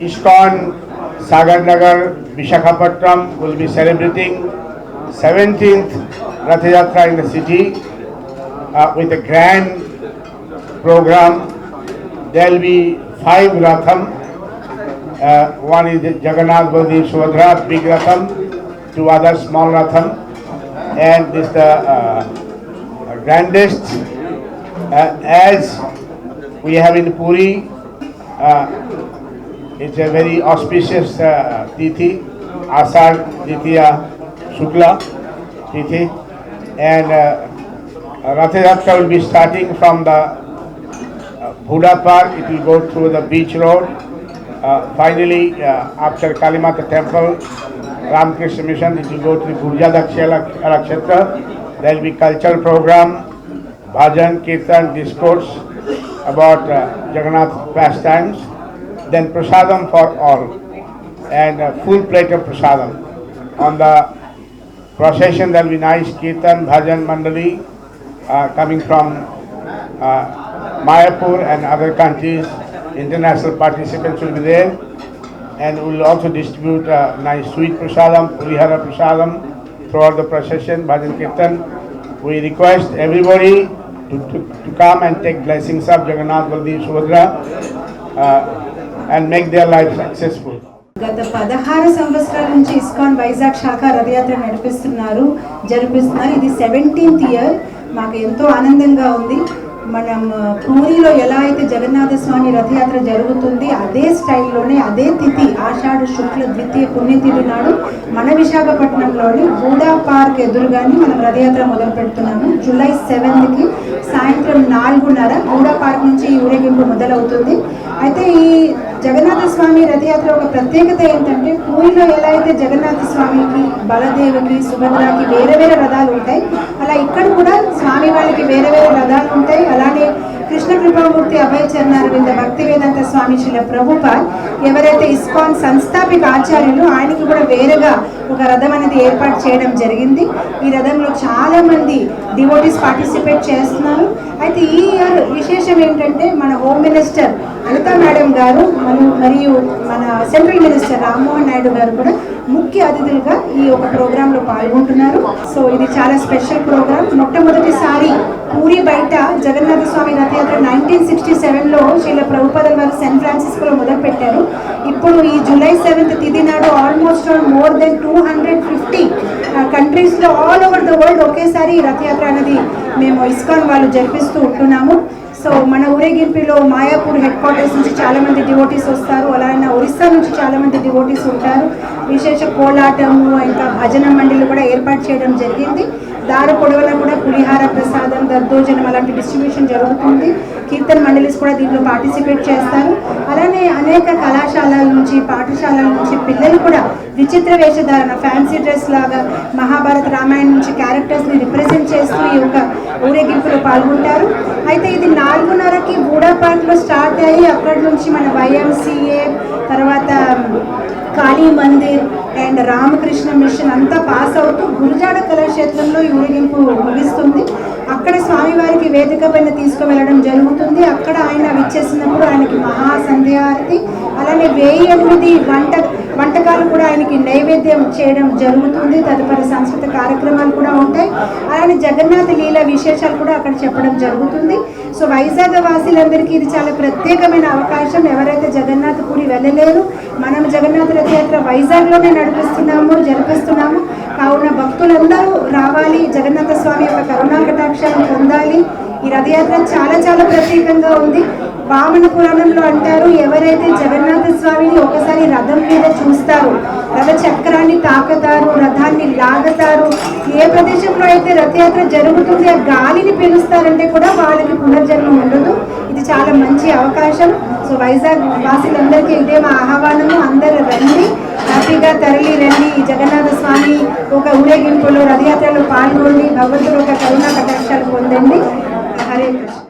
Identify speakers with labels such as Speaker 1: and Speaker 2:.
Speaker 1: ISKCON Sagar Nagar Vishakhapatnam will be celebrating 17th Rath Yatra in the city uh, with a grand program. There will be five Ratham. Uh, one is the Jagannath Baldev Subhadra, big Ratham, two other small Ratham, and this the uh, grandest uh, as we have in Puri. Uh, it's a very auspicious uh, Tithi, Asar Tithiya Shukla Tithi. And uh, Rath Yatra will be starting from the uh, Buddha Park. It will go through the beach road. Uh, finally, uh, after Kalimata Temple, Ramakrishna Mission, it will go to the Gurja Dakshela There will be cultural program, bhajan, kirtan, discourse about uh, Jagannath pastimes then prasadam for all and a full plate of prasadam. On the procession there will be nice kirtan, bhajan, mandali uh, coming from uh, Mayapur and other countries. International participants will be there and we will also distribute uh, nice sweet prasadam, purihara prasadam throughout the procession, bhajan kirtan. We request everybody to, to, to come and take blessings of Jagannath Baldev Subhadra uh, and make their life successful.
Speaker 2: గత పదహారు సంవత్సరాల నుంచి ISKCON Vizag శాఖ రథయాత్ర నడిపిస్తున్నారు జరిపిస్తున్నారు. ఇది seventeenth year మాకు ఎంతో ఆనందంగా ఉంది. మనం పూరిలో ఎలా అయితే జగన్నాథ స్వామి రథయాత్ర జరుగుతుంది అదే స్టైల్లోనే అదే తిథి ఆషాఢ శుక్ల ద్వితీయ పుణ్యతిథి నాడు మన విశాఖపట్నంలోని బూడా పార్క్ ఎదురుగానే మనం రథయాత్ర మొదలు పెడుతున్నాము. జూలై సెవెంత్కి సాయంత్రం నాలుగున్నర బూడా పార్క్ నుంచి ఈ ఊరేగింపు మొదలవుతుంది. అయితే ఈ జగన్నాథ స్వామి రథయాత్ర ఒక ప్రత్యేకత ఏంటంటే పూరిలో ఎలా అయితే జగన్నాథ స్వామికి బలదేవికి సుభద్రకి వేరే వేరే రథాలు ఉంటాయి అలా ఇక్కడ కూడా స్వామి వాళ్ళకి వేరే వేరే రథాలు ఉంటాయి. అలానే కృష్ణ కృపామూర్తి అభయ చరణారవింద భక్తి వేదాంత స్వామి శిల ప్రభుపాల్ ఎవరైతే ఇస్కాన్ సంస్థాపిక ఆచార్యులు ఆయనకి కూడా వేరేగా ఒక రథం అనేది ఏర్పాటు చేయడం జరిగింది. ఈ రథంలో చాలా మంది డివోటీస్ పార్టిసిపేట్ చేస్తున్నారు. అయితే ఈ ఇయర్ విశేషం ఏంటంటే మన హోమ్ మినిస్టర్ అనితా మేడం గారు మరియు మన సెంట్రల్ మినిస్టర్ రామ్మోహన్ నాయుడు గారు కూడా ముఖ్య అతిథులుగా ఈ ఒక ప్రోగ్రామ్లో పాల్గొంటున్నారు. సో ఇది చాలా స్పెషల్ ప్రోగ్రామ్ మొట్టమొదటిసారి పూరి బయట జగన్నాథ స్వామి రథయాత్ర నైన్టీన్ సిక్స్టీ సెవెన్లో శ్రీల ప్రభుపదల వారు శాన్ ఫ్రాన్సిస్కోలో మొదలు పెట్టారు ఇప్పుడు ఈ జూలై సెవెంత్ తిథి నాడు almost more then two hundred fifty కంట్రీస్లో ఆల్ ఓవర్ ద వరల్డ్ ఒకేసారి ఈ రథయాత్ర అనేది మేము ఇస్కాన్ వాళ్ళు జరిపిస్తూ ఉంటున్నాము. సో మన ఊరేగింపులో మాయాపూర్ హెడ్ క్వార్టర్స్ నుంచి చాలామంది డివోటీస్ వస్తారు. అలానే ఒరిస్సా నుంచి చాలామంది డివోటీస్ ఉంటారు. విశేష కోలాటము ఇంకా భజన మండలి కూడా ఏర్పాటు చేయడం జరిగింది. దారి పొడవునా కూడా పులిహార ప్రసాదం దద్దోజనం అలాంటి డిస్ట్రిబ్యూషన్ జరుగుతుంది. కీర్తన మండలిస్ కూడా దీంట్లో పార్టిసిపేట్ చేస్తారు. అలానే అనేక కళాశాలల నుంచి పాఠశాలల నుంచి పిల్లలు కూడా విచిత్ర వేషధారణ ఫ్యాన్సీ డ్రెస్ లాగా మహాభారత రామాయణం నుంచి క్యారెక్టర్స్ని రిప్రజెంట్ చేస్తూ ఈ యొక్క ఊరేగింపులో పాల్గొంటారు. అయితే ఇది నాలుగున్నరకి బూడా స్టార్ట్ అయ్యి అక్కడి నుంచి మన వైఎంసీఏ తర్వాత కాళీ మందిర్ అండ్ రామకృష్ణ మిషన్ అంతా పాస్ అవుతూ గురుజాడ కళాక్షేత్రంలో ఈ ఊరేగింపు ముగిస్తుంది. అక్కడ స్వామివారికి వేదిక పైన తీసుకువెళ్ళడం జరుగుతుంది. అక్కడ ఆయన విచ్చేసినప్పుడు ఆయనకి మహాసంధ్యారతి అలానే వెయ్యి ఎనిమిది వంట వంటకాలు కూడా ఆయనకి నైవేద్యం చేయడం జరుగుతుంది. తదుపరి సాంస్కృతిక కార్యక్రమాలు కూడా ఉంటాయి. అలానే జగన్నాథ లీల విశేషాలు కూడా అక్కడ చెప్పడం జరుగుతుంది. సో వైజాగ్ వాసులందరికీ ఇది చాలా ప్రత్యేకమైన అవకాశం. ఎవరైతే జగన్నాథ్ పూరి వెళ్ళలేరు మనం జగన్నాథ రథయాత్ర వైజాగ్లోనే నడిపిస్తున్నాము జరిపిస్తున్నాము. కావున భక్తులందరూ రావాలి. జగన్నాథ స్వామి యొక్క కరుణా కటాక్షాన్ని పొందాలి. ఈ రథయాత్ర చాలా చాలా ప్రత్యేకంగా ఉంది. వామన పురాణంలో అంటారు ఎవరైతే జగన్నాథ స్వామిని ఒకసారి రథం మీద చూస్తారు రథ చక్రాన్ని తాకుతారు రథాన్ని లాగతారు ఏ ప్రదేశంలో అయితే రథయాత్ర జరుగుతుంది ఆ గాలిని పిలుస్తారంటే కూడా వాళ్ళకి పునర్జన్మ ఉండదు. ఇది చాలా మంచి అవకాశం. సో వైజాగ్ వాసులందరికీ ఇదే మా ఆహ్వానము. అందరూ రండి. హ్యాపీగా తరలి రండి. జగన్నాథ స్వామి ఒక ఊరేగింపులో రథయాత్రలో పాల్గొని భగవంతుడు ఒక కరుణ కటాక్షాలు పొందండి. హరే కృష్ణ.